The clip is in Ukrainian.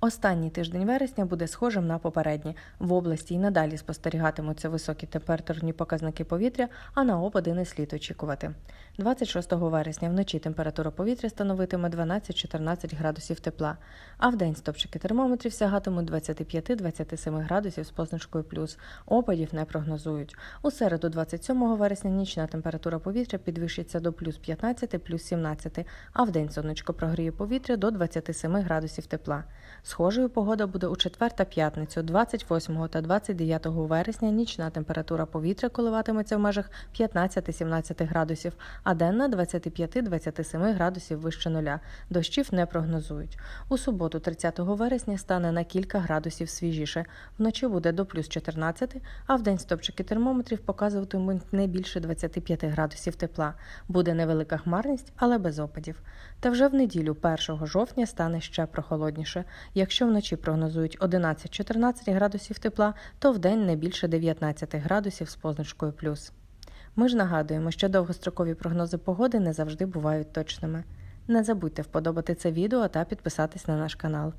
Останній тиждень вересня буде схожим на попередні. В області й надалі спостерігатимуться високі температурні показники повітря, а на опади не слід очікувати. 26 вересня вночі температура повітря становитиме 12-14 градусів тепла, а вдень стопчики термометрів сягатимуть 25-27 градусів з позначкою плюс. Опадів не прогнозують. У середу 27 вересня нічна температура повітря підвищиться до плюс 15, плюс 17, а вдень сонечко прогріє повітря до 27 градусів тепла. Схожою погода буде у четвер та п'ятницю, 28 та 29 вересня нічна температура повітря коливатиметься в межах 15-17 градусів, а денна 25-27 градусів вище нуля. Дощів не прогнозують. У суботу, 30 вересня, стане на кілька градусів свіжіше. Вночі буде до плюс 14, а в день стопчики термометрів показуватимуть не більше 25 градусів тепла. Буде невелика хмарність, але без опадів. Та вже в неділю, 1 жовтня, стане ще прохолодніше. Якщо вночі прогнозують 11-14 градусів тепла, то вдень не більше 19 градусів з позначкою плюс. Ми ж нагадуємо, що довгострокові прогнози погоди не завжди бувають точними. Не забудьте вподобати це відео та підписатись на наш канал.